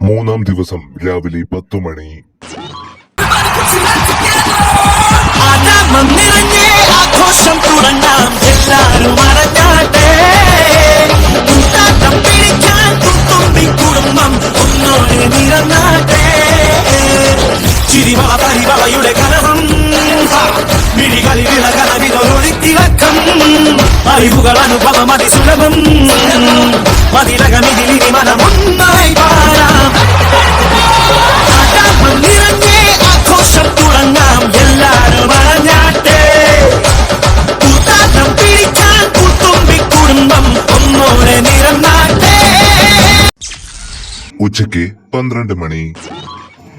മൂന്നാം ദിവസം രാവിലെ പത്തു മണി. ആഘോഷം തുടങ്ങാം എല്ലാരും കുത്തുമ്പി കുടുംബം ഒന്നോടെ നിറന്നാട്ടെ ചിരിവള പരിവളയുടെ കലഹം മിഴികളിൽ ഇളകലവിതൊരുത്തിളക്കം അറിവുകൾ അനുഭവം അതിസുലഭം മതിലകമിതിലിനി മനമൊന്നായി പാരാം എല്ലാരും കുടുംബം ഉച്ചയ്ക്ക് പന്ത്രണ്ട് മണി.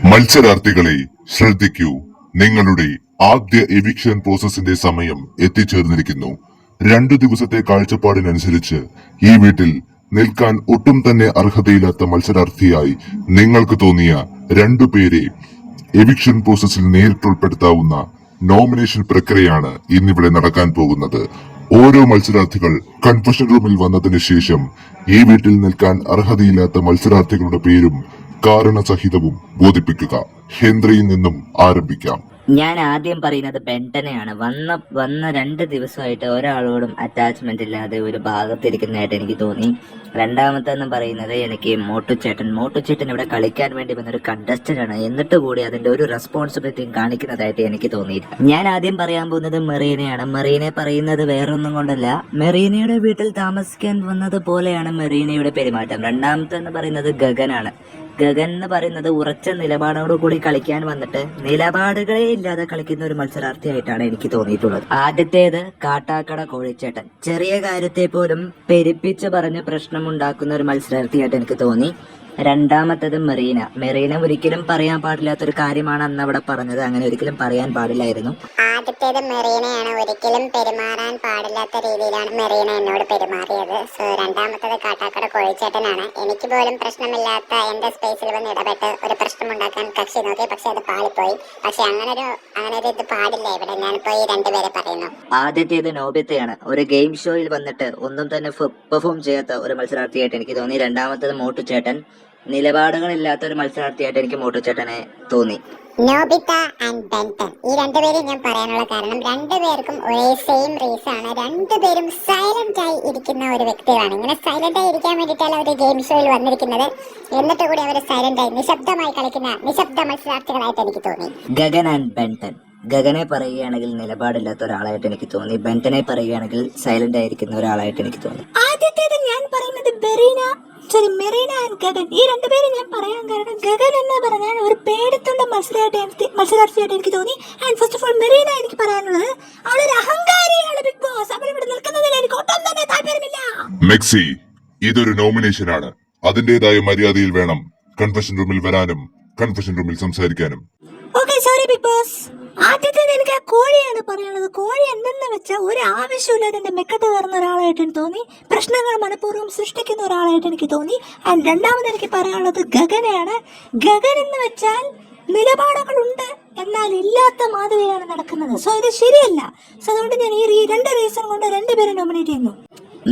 മത്സരാർത്ഥികളെ ശ്രദ്ധിക്കൂ. നിങ്ങളുടെ ആദ്യ എവിക്ഷൻ പ്രോസസ്സിന്റെ സമയം എത്തിച്ചേർന്നിരിക്കുന്നു. രണ്ടു ദിവസത്തെ കാഴ്ചപ്പാടിനനുസരിച്ച് ഈ വീട്ടിൽ നിൽക്കാൻ ഒട്ടും തന്നെ അർഹതയില്ലാത്ത മത്സരാർത്ഥിയായി നിങ്ങൾക്ക് തോന്നിയ രണ്ടു പേരെ എവിക്ഷൻ പ്രോസസ്സിൽ നേരിട്ട് ഉൾപ്പെടുത്താവുന്ന നോമിനേഷൻ പ്രക്രിയയാണ് ഇന്നിവിടെ നടക്കാൻ പോകുന്നത്. ഓരോ മത്സരാർത്ഥികൾ കൺഫഷൻ റൂമിൽ വന്നതിന് ശേഷം ഈ വീട്ടിൽ നിൽക്കാൻ അർഹതയില്ലാത്ത മത്സരാർത്ഥികളുടെ പേരും കാരണസഹിതവും ബോധിപ്പിക്കുക. ഹെൻറിയിൽ നിന്നും ആരംഭിക്കാം. ഞാൻ ആദ്യം പറയുന്നത് ബെൻഡനെയാണ്. വന്ന വന്ന രണ്ട് ദിവസമായിട്ട് ഒരാളോടും അറ്റാച്ച്മെന്റ് ഇല്ലാതെ ഒരു ഭാഗത്തിരിക്കുന്നതായിട്ട് എനിക്ക് തോന്നി. രണ്ടാമത്തെ എന്ന് പറയുന്നത് എനിക്ക് മോട്ടുചേട്ടൻ. മോട്ടുചേട്ടൻ ഇവിടെ കളിക്കാൻ വേണ്ടി വന്നൊരു കണ്ടസ്റ്റന്റ് ആണ്. എന്നിട്ട് കൂടി അതിന്റെ ഒരു റെസ്പോൺസിബിലിറ്റിയും കാണിക്കുന്നതായിട്ട് എനിക്ക് തോന്നിയില്ല. ഞാൻ ആദ്യം പറയാൻ പോകുന്നത് മെറീനയാണ്. മെറീനെ പറയുന്നത് വേറൊന്നും കൊണ്ടല്ല. മെറീനയുടെ വീട്ടിൽ താമസിക്കാൻ വന്നത് പോലെയാണ് മെറീനയുടെ പെരുമാറ്റം. രണ്ടാമത്തെ എന്ന് പറയുന്നത് ഗഗനാണ്. ഗഗൻ എന്ന് പറയുന്നത് ഉറച്ച നിലപാടോട് കൂടി കളിക്കാൻ വന്നിട്ട് നിലപാടുകളെ ഇല്ലാതെ കളിക്കുന്ന ഒരു മത്സരാർത്ഥിയായിട്ടാണ് എനിക്ക് തോന്നിയിട്ടുള്ളത്. ആദ്യത്തേത് കാട്ടാക്കട കോഴിച്ചേട്ടൻ. ചെറിയ കാര്യത്തെ പോലും പെരുപ്പിച്ച് പറഞ്ഞ് പ്രശ്നമുണ്ടാക്കുന്ന ഒരു മത്സരാർത്ഥിയായിട്ട് എനിക്ക് തോന്നി. രണ്ടാമത്തത് മെറീന. മെറീന ഒരിക്കലും പറയാൻ പാടില്ലാത്ത ഒരു കാര്യമാണ് അന്ന് അവിടെ പറഞ്ഞത്. അങ്ങനെ ഒരിക്കലും പറയാൻ പാടില്ലായിരുന്നു. ആദ്യത്തേത് മെറീനയാണ്. ഒരിക്കലും പെരുമാറാൻ പാടില്ലാത്ത രീതിയിലാണ് മെറീന എന്നോട് പെരുമാറിയത്. സോ രണ്ടാമത്തത് കാട്ടാക്കട കോഴിച്ചേട്ടനാണ്. എനിക്ക് പോലും പ്രശ്നമില്ലാത്ത എന്റെ സ്പേസിൽ വന്ന് ഇടപെട്ട് ഒരു പ്രശ്നം ഉണ്ടാക്കാൻ കക്ഷി നോക്കി. പക്ഷെ അത് പാളിപ്പോയി. പക്ഷെ അങ്ങനെ ഒരു അങ്ങനെ ഒരു ഇത് പാടില്ല ഇവിടെ. ഞാനിപ്പോ ഈ രണ്ടുപേരെ പറയുന്നു. ആദ്യത്തേത് നോബിത്തയാണ്. ഒരു ഗെയിം ഷോയിൽ വന്നിട്ട് ഒന്നും തന്നെ പെർഫോം ചെയ്യാത്ത ഒരു മത്സരാർത്ഥിയായിട്ട് എനിക്ക് തോന്നി. രണ്ടാമത്തത് മോട്ടുചേട്ടൻ. നിലപാടുകളില്ലാത്ത ഒരു മത്സരാർത്ഥിയായിട്ട് എനിക്ക് മോട്ടുചേട്ടനെ തോന്നി. നോബിത ആൻഡ് ബെൻടൺ ഈ രണ്ടുപേരെയും ഞാൻ പറയാനുള്ള കാരണം രണ്ടുപേർക്കും ഒരേ സെയിം റീസ് ആണ്. രണ്ടുപേരും സൈലന്റ് ആയി ഇരിക്കുന്ന ഒരു വ്യക്തികളാണ്. ഇങ്ങനെ സൈലന്റ് ആയി ഇരിക്കാൻ വേണ്ടിയിട്ടാണ് അവർ ഗെയിം ഷോയിൽ വന്നിരിക്കുന്നത്. എന്നിട്ട് കൂടി അവർ സൈലന്റ് ആയി നിശബ്ദമായി കളിക്കുന്ന നിശബ്ദ മത്സരാർത്ഥികളായിട്ട് എനിക്ക് തോന്നി. ഗഗൻ ആൻഡ് ബെൻടൺ ഗഗനെ പറയുകയാണെങ്കിൽ നിലപാടില്ലാത്ത ഒരാളായിട്ട് എനിക്ക് തോന്നി. ബെൻടനെ പറയുകയാണെങ്കിൽ സൈലന്റ് ആയിരിക്കുന്ന ഒരാളായിട്ട് എനിക്ക് തോന്നി. ആദ്യത്തേത് ഞാൻ പറയുന്നത് ബെറീന സോറി മെറീന ആൻഡ് ഗഗൻ ഈ രണ്ടുപേരും ഞാൻ പറയാൻ കാരണം ഗഗൻ എന്ന് പറഞ്ഞാൽ ഒരു പേടത്തുള്ള മത്സരമായിട്ട് എനിക്ക് മത്സരാർത്ഥിയായിട്ട് എനിക്ക് തോന്നി. And first of all Mereena എനിക്ക് പറയാനുള്ളത് അവളൊരു അഹങ്കാരിയാണ് ബിഗ് ബോസ് അവൾ ഇവിടെ നിൽക്കുന്നതിൽ എനിക്ക് ഒട്ടും തന്നെ താല്പര്യമില്ല. മെക്സി ഇതൊരു നോമിനേഷൻ ആണ്. അതിന്റേതായ മര്യാദയിൽ വേണം കൺഫഷൻ റൂമിൽ വരാനും കൺഫഷൻ റൂമിൽ സംസാരിക്കാനും. ഓക്കെ സോറി ബിഗ് ബോസ് ആദ്യത്തേത് എനിക്ക് കോഴിയാണ് പറയുന്നത് കോഴി എന്തെന്ന് വെച്ചാൽ ഒരു ആവശ്യമില്ലാതെ എന്റെ മെക്കത്ത് കയറുന്ന ഒരാളായിട്ട് എനിക്ക് തോന്നി പ്രശ്നങ്ങൾ മനഃപൂർവം സൃഷ്ടിക്കുന്ന ഒരാളായിട്ട് എനിക്ക് തോന്നി. ആൻഡ് രണ്ടാമത് എനിക്ക് പറയാനുള്ളത് ഗഗനയാണ്. ഗഗൻ എന്ന് വെച്ചാൽ നിലപാടുകളുണ്ട് എന്നാൽ ഇല്ലാത്ത മാതൃകയാണ് നടക്കുന്നത്. സോ ഇത് ശരിയല്ല. സോ അതുകൊണ്ട് ഞാൻ ഈ രണ്ട് റീസൺ കൊണ്ട് രണ്ടുപേരെ നോമിനേറ്റ് ചെയ്യുന്നു.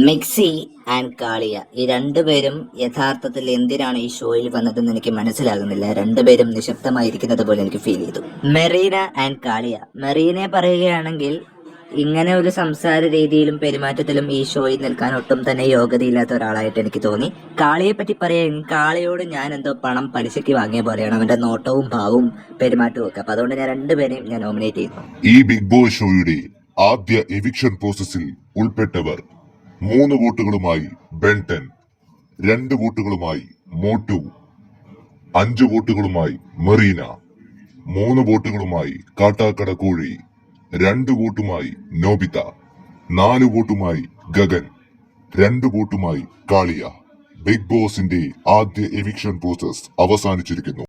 മിക്സി ആൻഡ് കാളിയ. ഈ രണ്ടുപേരും യഥാർത്ഥത്തിൽ എന്തിനാണ് ഈ ഷോയിൽ വന്നതെന്ന് എനിക്ക് മനസ്സിലാകുന്നില്ല. രണ്ടുപേരും നിശബ്ദമായിരിക്കുന്നത് പോലെ എനിക്ക് ഫീൽ ചെയ്തു. മെറീന ആൻഡ് കാളിയ. മെറീനെ പറയുകയാണെങ്കിൽ ഇങ്ങനെ ഒരു സംസാര രീതിയിലും പെരുമാറ്റത്തിലും ഈ ഷോയിൽ നിൽക്കാൻ ഒട്ടും തന്നെ യോഗ്യതയില്ലാത്ത ഒരാളായിട്ട് എനിക്ക് തോന്നി. കാളിയെ പറ്റി പറയാൻ കാളിയോട് ഞാൻ എന്തോ പണം പലിശയ്ക്ക് വാങ്ങിയ പോലെയാണ്. അവന്റെ നോട്ടവും ഭാവവും പെരുമാറ്റവും ഒക്കെ. അപ്പൊ അതുകൊണ്ട് ഞാൻ രണ്ടുപേരെയും ഞാൻ നോമിനേറ്റ് ചെയ്യുന്നു. ഈ ബിഗ് ബോസ് ഷോയുടെ ആദ്യ എവിക്ഷൻ പ്രോസസ്സിൽ ഉൾപ്പെട്ടവർ മൂന്ന് വോട്ടുകളുമായി ബെൻടൻ രണ്ട് വോട്ടുകളുമായി മോട്ടു അഞ്ച് വോട്ടുകളുമായി മെറീന മൂന്ന് വോട്ടുകളുമായി കാട്ടാക്കട കോഴി രണ്ട് വോട്ടുമായി നോബിത നാല് വോട്ടുമായി ഗഗൻ രണ്ട് വോട്ടുമായി കാളിയ. ബിഗ് ബോസിന്റെ ആദ്യ എവിക്ഷൻ പ്രോസസ് അവസാനിച്ചിരിക്കുന്നു.